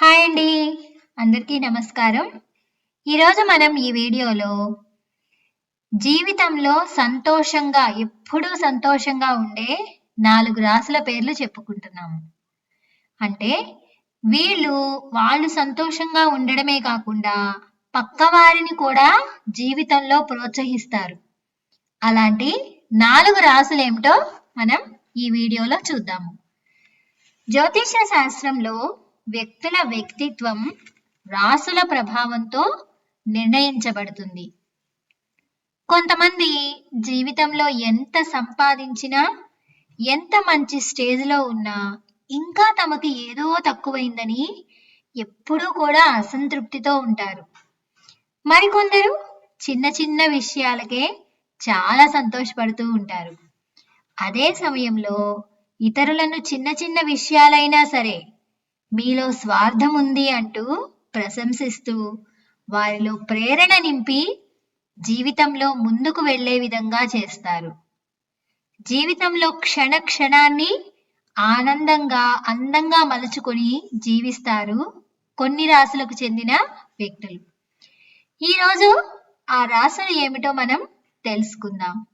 Hi అండి. అందరికీ నమస్కారం. ఈరోజు మనం ఈ వీడియోలో జీవితంలో సంతోషంగా ఎప్పుడూ సంతోషంగా ఉండే నాలుగు రాసుల పేర్లు చెప్పుకుంటున్నాము. అంటే వీళ్ళు వాళ్ళు సంతోషంగా ఉండడమే కాకుండా పక్కవారిని కూడా జీవితంలో ప్రోత్సహిస్తారు. అలాంటి నాలుగు రాసులు ఏమిటో మనం ఈ వీడియోలో చూద్దాము. జ్యోతిష శాస్త్రంలో వ్యక్తుల వ్యక్తిత్వం రాసుల ప్రభావంతో నిర్ణయించబడుతుంది. కొంతమంది జీవితంలో ఎంత సంపాదించినా ఎంత మంచి స్టేజ్లో ఉన్నా ఇంకా తమకి ఏదో తక్కువైందని ఎప్పుడూ కూడా అసంతృప్తితో ఉంటారు. మరికొందరు చిన్న చిన్న విషయాలకే చాలా సంతోషపడుతూ ఉంటారు. అదే సమయంలో ఇతరులను చిన్న చిన్న విషయాలైనా సరే మీలో స్వార్థం ఉంది అంటూ ప్రశంసిస్తూ వారిలో ప్రేరణ నింపి జీవితంలో ముందుకు వెళ్ళే విధంగా చేస్తారు. జీవితంలో క్షణ క్షణాన్ని ఆనందంగా అందంగా మలుచుకొని జీవిస్తారు కొన్ని రాసులకు చెందిన వ్యక్తులు. ఈరోజు ఆ రాసులు ఏమిటో మనం తెలుసుకుందాం.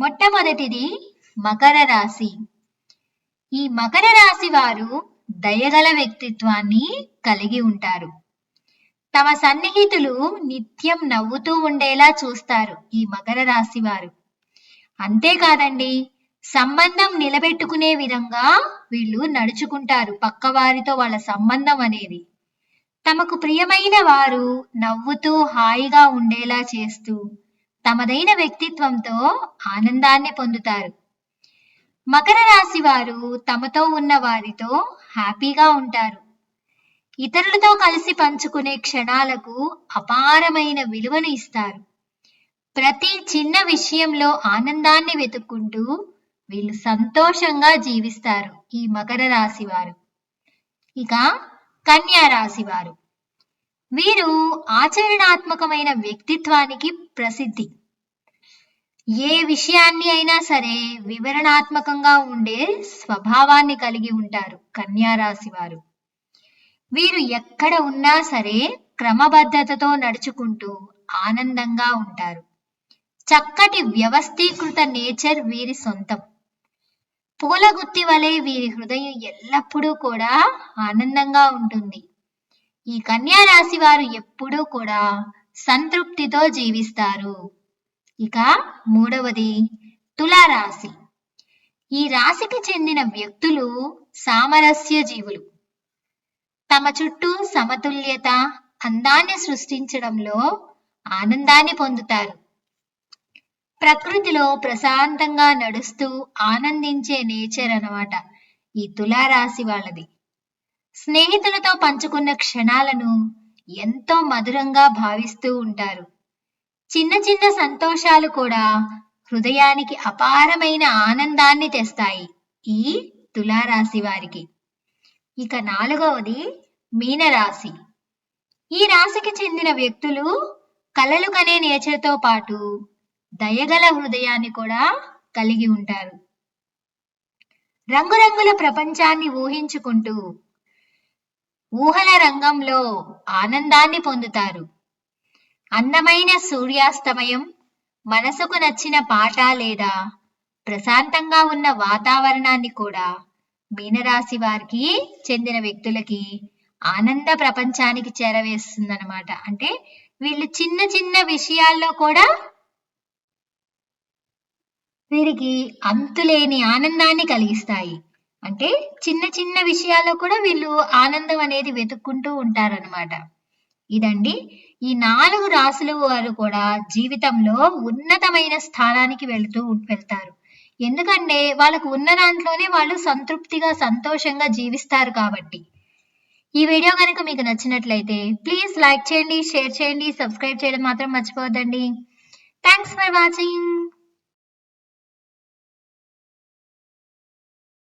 మొట్టమొదటిది మకర రాశి. ఈ మకర రాశి వారు దయగల వ్యక్తిత్వాన్ని కలిగి ఉంటారు. తమ సన్నిహితులు నిత్యం నవ్వుతూ ఉండేలా చూస్తారు ఈ మకర రాశి వారు. అంతేకాదండి సంబంధం నిలబెట్టుకునే విధంగా వీళ్ళు నడుచుకుంటారు పక్కవారితో వాళ్ళ సంబంధం అనేది. తమకు ప్రియమైన వారు నవ్వుతూ హాయిగా ఉండేలా చేస్తూ తమదైన వ్యక్తిత్వంతో ఆనందాన్ని పొందుతారు. మకర రాశి వారు తమతో ఉన్న వారితో హ్యాపీగా ఉంటారు. ఇతరులతో కలిసి పంచుకునే క్షణాలకు అపారమైన విలువను ఇస్తారు. ప్రతి చిన్న విషయంలో ఆనందాన్ని వెతుక్కుంటూ వీళ్ళు సంతోషంగా జీవిస్తారు ఈ మకర రాశి వారు. ఇక కన్యా రాశి వారు. వీరు ఆచరణాత్మకమైన వ్యక్తిత్వానికి ప్రసిద్ధి. ఏ విషయాన్ని అయినా సరే వివరణాత్మకంగా ఉండే స్వభావాన్ని కలిగి ఉంటారు కన్యారాశి వారు. వీరు ఎక్కడ ఉన్నా సరే క్రమబద్ధతతో నడుచుకుంటూ ఆనందంగా ఉంటారు. చక్కటి వ్యవస్థీకృత నేచర్ వీరి సొంతం. పూలగుత్తి వలె వీరి హృదయం ఎల్లప్పుడూ కూడా ఆనందంగా ఉంటుంది. ఈ కన్యా రాశి వారు ఎప్పుడూ కూడా సంతృప్తితో జీవిస్తారు. ఇక మూడవది తులారాశి. ఈ రాశికి చెందిన వ్యక్తులు సామరస్య జీవులు. తమ చుట్టూ సమతుల్యత అందాన్ని సృష్టించడంలో ఆనందాన్ని పొందుతారు. ప్రకృతిలో ప్రశాంతంగా నడుస్తూ ఆనందించే నేచర్ అనమాట ఈ తులారాశి వాళ్ళది. స్నేహితులతో పంచుకున్న క్షణాలను ఎంతో మధురంగా భావిస్తూ ఉంటారు. చిన్న చిన్న సంతోషాలు కూడా హృదయానికి అపారమైన ఆనందాన్ని తెస్తాయి ఈ తులారాశి వారికి. ఇక నాలుగవది మీనరాశి. ఈ రాశికి చెందిన వ్యక్తులు కలలు కనే నేచర్తో పాటు దయగల హృదయాన్ని కూడా కలిగి ఉంటారు. రంగురంగుల ప్రపంచాన్ని ఊహించుకుంటూ ఊహల రంగంలో ఆనందాన్ని పొందుతారు. అందమైన సూర్యాస్తమయం మనసుకు నచ్చిన పాట లేదా ప్రశాంతంగా ఉన్న వాతావరణాన్ని కూడా మీనరాశి వారికి చెందిన వ్యక్తులకి ఆనంద ప్రపంచానికి చేరవేస్తుందన్నమాట. అంటే వీళ్ళు చిన్న చిన్న విషయాల్లో కూడా వీరికి అంతులేని ఆనందాన్ని కలిగిస్తాయి. అంటే చిన్న చిన్న విషయాల్లో కూడా వీళ్ళు ఆనందం అనేది వెతుక్కుంటూ ఉంటారనమాట ఇదండి. ఈ నాలుగు రాసుల వారు కూడా జీవితంలో ఉన్నతమైన స్థానానికి వెళుతూ వెళ్తారు. ఎందుకంటే వాళ్ళకు ఉన్న దాంట్లోనే వాళ్ళు సంతృప్తిగా సంతోషంగా జీవిస్తారు కాబట్టి. ఈ వీడియో కనుక మీకు నచ్చినట్లయితే ప్లీజ్ లైక్ చేయండి షేర్ చేయండి సబ్స్క్రైబ్ చేయడం మాత్రం మర్చిపోవద్దండి. Thanks for watching.